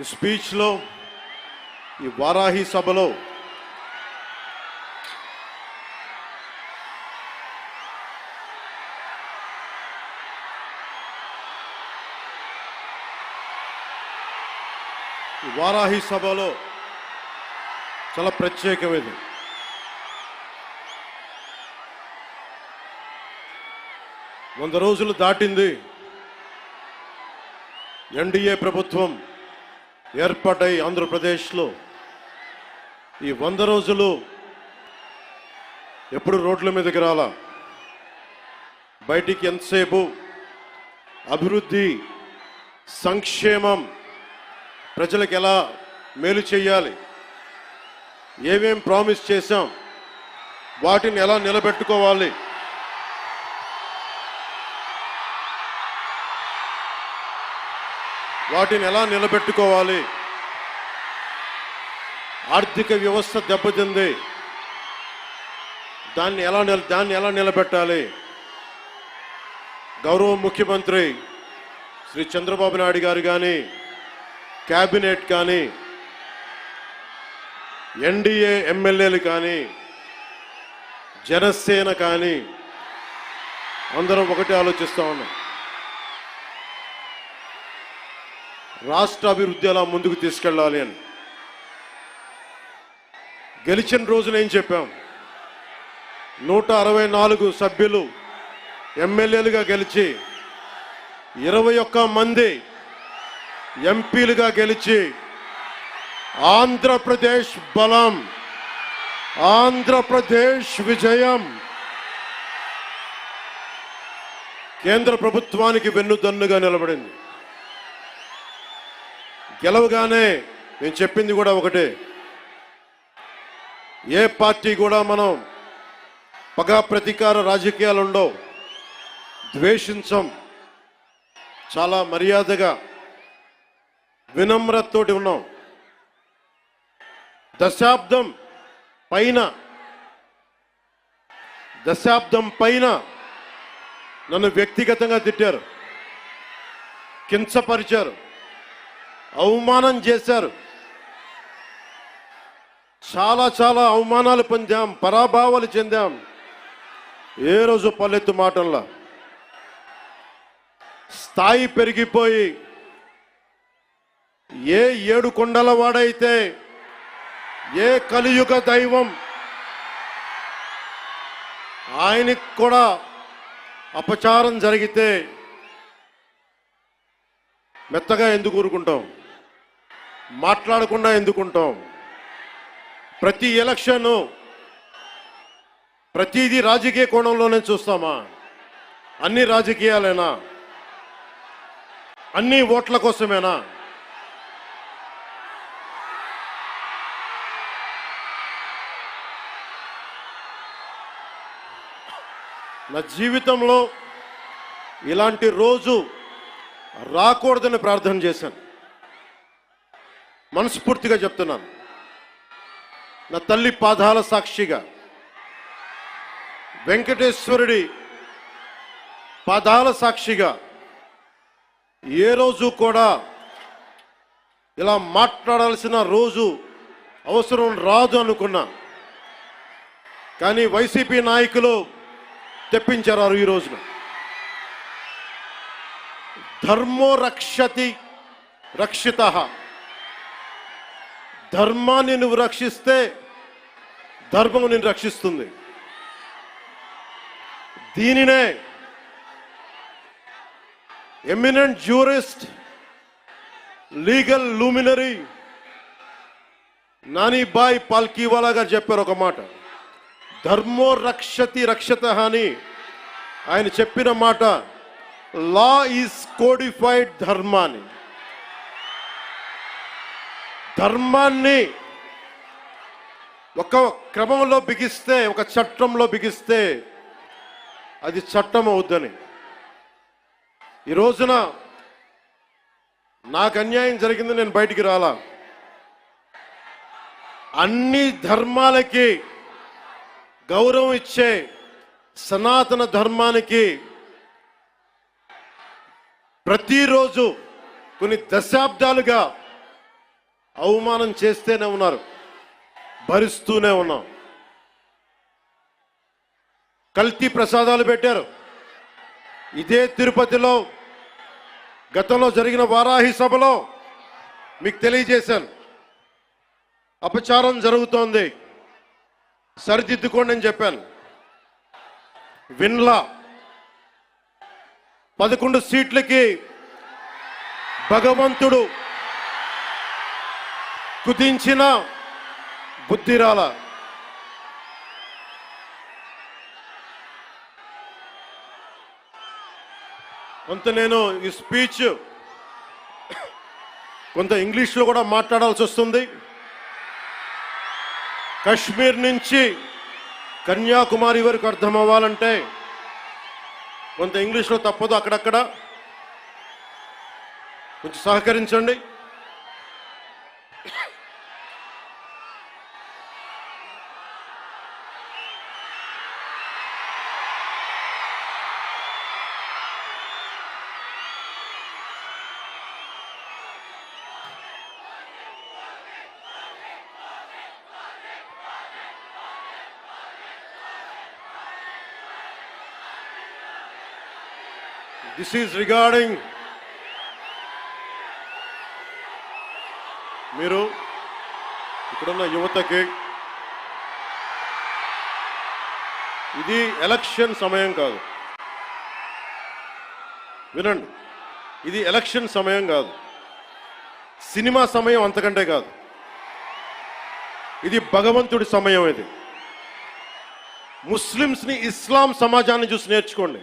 ఈ స్పీచ్లో ఈ వారాహి సభలో ఈ వారాహి సభలో చాలా ప్రత్యేకమైనది. వంద రోజులు దాటింది. ఎన్డీఏ ప్రభుత్వం ఏర్పాటై ఆంధ్రప్రదేశ్లో. ఈ వంద రోజులు ఎప్పుడు రోడ్ల మీదకి రాలా? బయటికి ఎంతసేపు? అభివృద్ధి సంక్షేమం ప్రజలకు ఎలా మేలు చేయాలి? ఏమేం ప్రామిస్ చేశాం? వాటిని ఎలా నిలబెట్టుకోవాలి? వాటిని ఎలా నిలబెట్టుకోవాలి? ఆర్థిక వ్యవస్థ దెబ్బతింది. దాన్ని ఎలా నిల దాన్ని ఎలా నిలబెట్టాలి? గౌరవ ముఖ్యమంత్రి శ్రీ చంద్రబాబు నాయుడు గారు కానీ క్యాబినెట్ కానీ ఎన్డీఏ ఎమ్మెల్యేలు కానీ జనసేన కానీ అందరం ఒకటి ఆలోచిస్తూ ఉన్నాం. రాష్ట్ర అభివృద్ధి ఎలా ముందుకు తీసుకెళ్ళాలి అని. గెలిచిన రోజున ఏం చెప్పాం? నూట అరవై నాలుగు సభ్యులు ఎమ్మెల్యేలుగా గెలిచి ఇరవై ఒక్క మంది ఎంపీలుగా గెలిచి ఆంధ్రప్రదేశ్ బలం ఆంధ్రప్రదేశ్ విజయం. కేంద్ర ప్రభుత్వానికి వెన్నుదన్నుగా నిలబడింది. గెలవగానే నేను చెప్పింది కూడా ఒకటే. ఏ పార్టీ కూడా మనం పగా ప్రతీకార రాజకీయాలు ఉండవు ద్వేషించం. చాలా మర్యాదగా వినమ్రతతోటి ఉన్నాం. దశాబ్దం పైన దశాబ్దం పైన నన్ను వ్యక్తిగతంగా తిట్టారు. కించపరిచారు. అవమానం చేశారు. చాలా చాలా అవమానాలు పొందాం పరాభావాలు చెందాం. ఏ రోజు పల్లెత్తు మాటల్లో? స్థాయి పెరిగిపోయి ఏ ఏడు కొండల వాడైతే ఏ కలియుగ దైవం ఆయనకి కూడా అపచారం జరిగితే మెత్తగా ఎందుకు ఊరుకుంటాం? మాట్లాడకుండా ఎందుకుంటాం? ప్రతి ఎలక్షన్ ప్రతిదీ రాజకీయ కోణంలోనే చూస్తామా? అన్ని రాజకీయాలేనా? అన్ని ఓట్ల కోసమేనా? నా జీవితంలో ఇలాంటి రోజు రాకూడదని ప్రార్థన చేశాను. మనస్ఫూర్తిగా చెప్తున్నాను. నా తల్లి పాదాల సాక్షిగా వెంకటేశ్వరుడి పాదాల సాక్షిగా ఏ రోజు కూడా ఇలా మాట్లాడాల్సిన రోజు అవసరం రాదు అనుకున్నా. కానీ వైసీపీ నాయకులు తెప్పించారు ఈ రోజున. ధర్మో రక్షతి రక్షిత. ధర్మాన్ని నువ్వు రక్షిస్తే ధర్మం నిన్ను రక్షిస్తుంది. దీనినే eminent jurist legal luminary Nanibhoy Palkhivala గారు చెప్పారు ఒక మాట. ధర్మో రక్షతి రక్షత అని ఆయన చెప్పిన మాట లా ఈజ్ కోడిఫైడ్ ధర్మాన్ని. ధర్మాన్ని ఒక క్రమంలో బిగిస్తే ఒక చట్టంలో బిగిస్తే అది చట్టం అవుద్దని ఈ రోజున నాకు అన్యాయం జరిగింది నేను బయటికి రాలా. అన్ని ధర్మాలకి గౌరవం ఇచ్చే సనాతన ధర్మానికి ప్రతిరోజు కొన్ని దశాబ్దాలుగా అవమానం చేస్తూనే ఉన్నారు. భరిస్తూనే ఉన్నాం. కల్తీ ప్రసాదాలు పెట్టారు. ఇదే తిరుపతిలో గతంలో జరిగిన వారాహి సభలో మీకు తెలియజేశాను. అపచారం జరుగుతోంది. సరిదిద్దుకోండి అని చెప్పాను. విన్లా పదకొండు సీట్లకి భగవంతుడు కుదించిన బుద్ధిరాల. కొంత నేను ఈ స్పీచ్ కొంత ఇంగ్లీష్లో కూడా మాట్లాడాల్సి వస్తుంది. కశ్మీర్ నుంచి కన్యాకుమారి వరకు అర్థం అవ్వాలంటే కొంత ఇంగ్లీష్లో తప్పదు అక్కడక్కడ. కొంచెం సహకరించండి. దిస్ ఈజ్ రిగార్డింగ్ మీరు ఇక్కడున్న యువతకి ఇది ఎలక్షన్ సమయం కాదు. వినండి. ఇది ఎలక్షన్ సమయం కాదు. సినిమా సమయం అంతకంటే కాదు. ఇది భగవంతుడి సమయం ఇది. ముస్లిమ్స్ని ఇస్లాం సమాజాన్ని చూసి నేర్చుకోండి.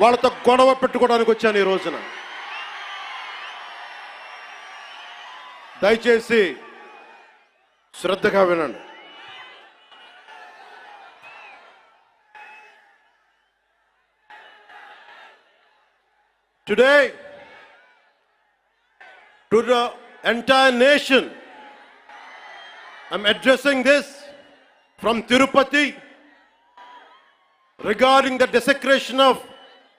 వాళ్ళతో గొడవ పెట్టుకోవడానికి వచ్చాను ఈ రోజున. దయచేసి శ్రద్ధగా వినండి. Today to the entire nation I'm addressing this from Tirupati regarding the desecration of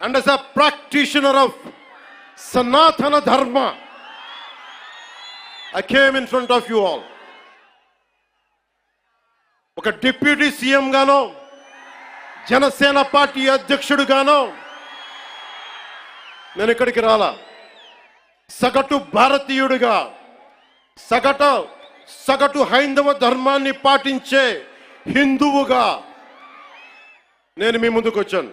and as a practitioner of Sanatana Dharma, I came in front of you all. ఒక డిప్యూటీ సీఎం గాను జనసేన పార్టీ అధ్యక్షుడుగానో నేను ఇక్కడికి రాలా సగటు భారతీయుడిగా సగటు సగటు హైందవ ధర్మాన్ని పాటించే హిందువుగా నేను మీ ముందుకు వచ్చాను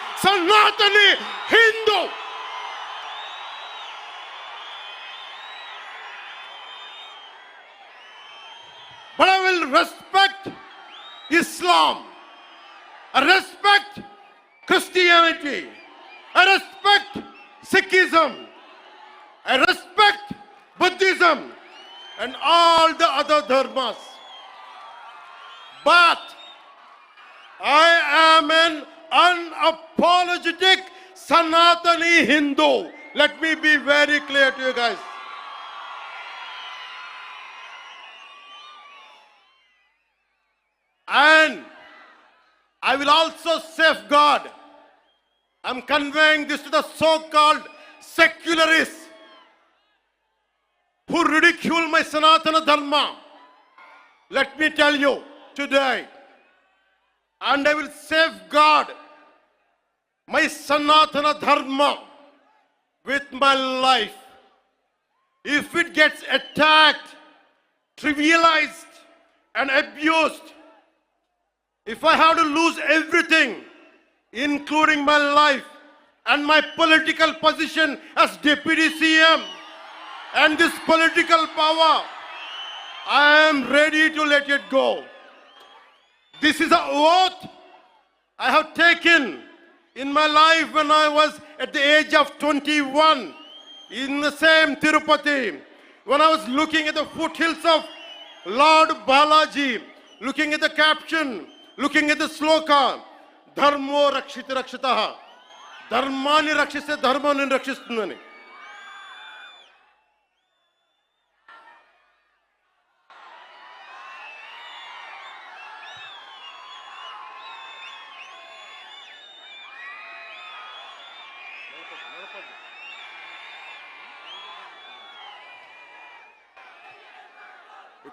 Sanatani Hindu. But I will respect Islam. I respect Christianity. I respect Sikhism. I respect Buddhism and all the other dharmas. But I am an unapologetic Sanatani Hindu. Let me be very clear to you guys. And I will also safeguard. I'm conveying this to the so-called secularists who ridicule my Sanatana Dharma. Let me tell you today, and I will safeguard my Sanatana Dharma with my life. If it gets attacked, trivialized, and abused, if I have to lose everything, including my life and my political position as deputy CM and this political power, I am ready to let it go. This is a oath I have taken in my life, when I was at the age of 21, in the same Tirupati, when I was looking at the foothills of Lord Balaji, looking at the caption, looking at the sloka, Dharmo Rakshita Rakshitaha, Dharmani Rakshita Dharmani Rakshitnani.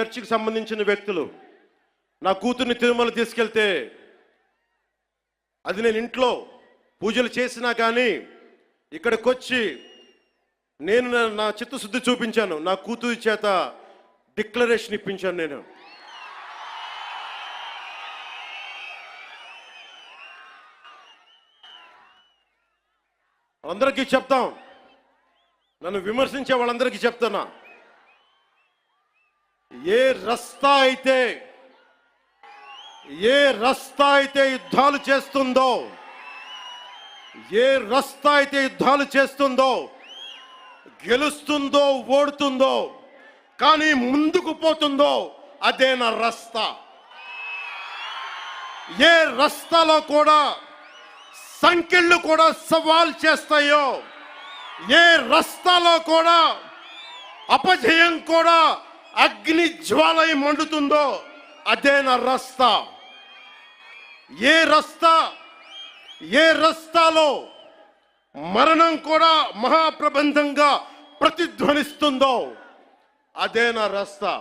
చర్చికి సంబంధించిన వ్యక్తులు నా కూతుర్ని తిరుమల తీసుకెళ్తే అది నేను ఇంట్లో పూజలు చేసినా కానీ ఇక్కడికి వచ్చి నేను నా- చిత్తశుద్ధి చూపించాను. నా కూతురి చేత డిక్లరేషన్ ఇప్పించాను నేను. అందరికీ చెప్తాం. నన్ను విమర్శించే వాళ్ళందరికీ చెప్తున్నా. ఏ రస్తా అయితే ఏ రస్తా అయితే యుద్ధాలు చేస్తుందో ఏ రస్తా అయితే యుద్ధాలు చేస్తుందో గెలుస్తుందో ఓడుతుందో కానీ ముందుకు పోతుందో అదే నా రస్తా. ఏ రస్తాలో కూడా సంఖ్యలు కూడా సవాల్ చేస్తాయో ఏ రస్తాలో కూడా అపజయం కూడా అగ్ని జ్వాలయం మండుతుందో అదే నా రస్తా. ఏ రస్తా ఏ రస్తాలో మరణం కూడా మహాప్రబంధంగా ప్రతిధ్వనిస్తుందో అదే నా రస్తా.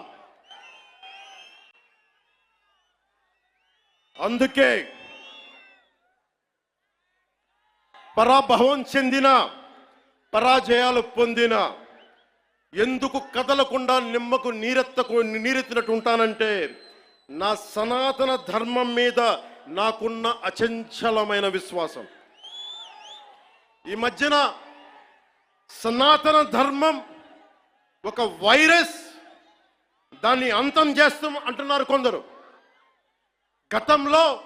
అందుకే పరాభవం చెందిన పరాజయాలు పొందిన ఎందుకు కదలకుండా నిమ్మకు నీరెత్తకు నీరెత్తినట్టు ఉంటానంటే నా సనాతన ధర్మం మీద నాకున్న అచంచలమైన విశ్వాసం. ఈ మధ్యన సనాతన ధర్మం ఒక వైరస్ దాన్ని అంతం చేస్తాం అంటున్నారు కొందరు. గతంలో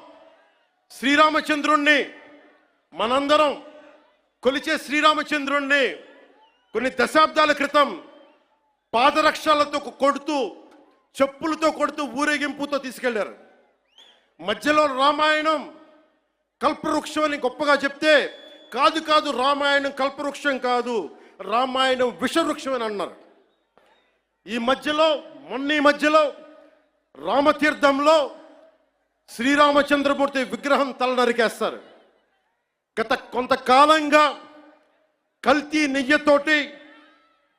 శ్రీరామచంద్రుణ్ణి మనందరం కొలిచే శ్రీరామచంద్రుణ్ణి కొన్ని దశాబ్దాల క్రితం పాదరక్షలతో కొడుతూ చెప్పులతో కొడుతూ ఊరేగింపుతో తీసుకెళ్ళారు. మధ్యలో రామాయణం కల్పవృక్షం అని గొప్పగా చెప్తే కాదు కాదు రామాయణం కల్పవృక్షం కాదు రామాయణం విషవృక్షం అని అన్నారు. ఈ మధ్యలో మొన్న ఈ మధ్యలో రామతీర్థంలో శ్రీరామచంద్రమూర్తి విగ్రహం తల నరికేస్తారు గత కొంతకాలంగా కల్తీ నెయ్యతోటి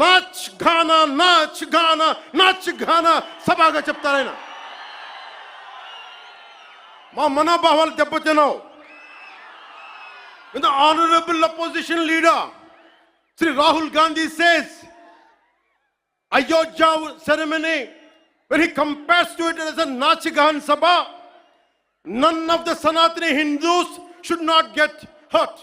నాచ్ గానా నాచ్ గానా నాచ్ గానా సభగా చెప్తారు ఆయన మా మనోభావాలు దెబ్బతిన్నావు the honorable opposition leader, Sri Rahul Gandhi says, Ayodhya ceremony, when he compares to it as a Nachigan Sabha, none of the Sanatani Hindus should not get hurt.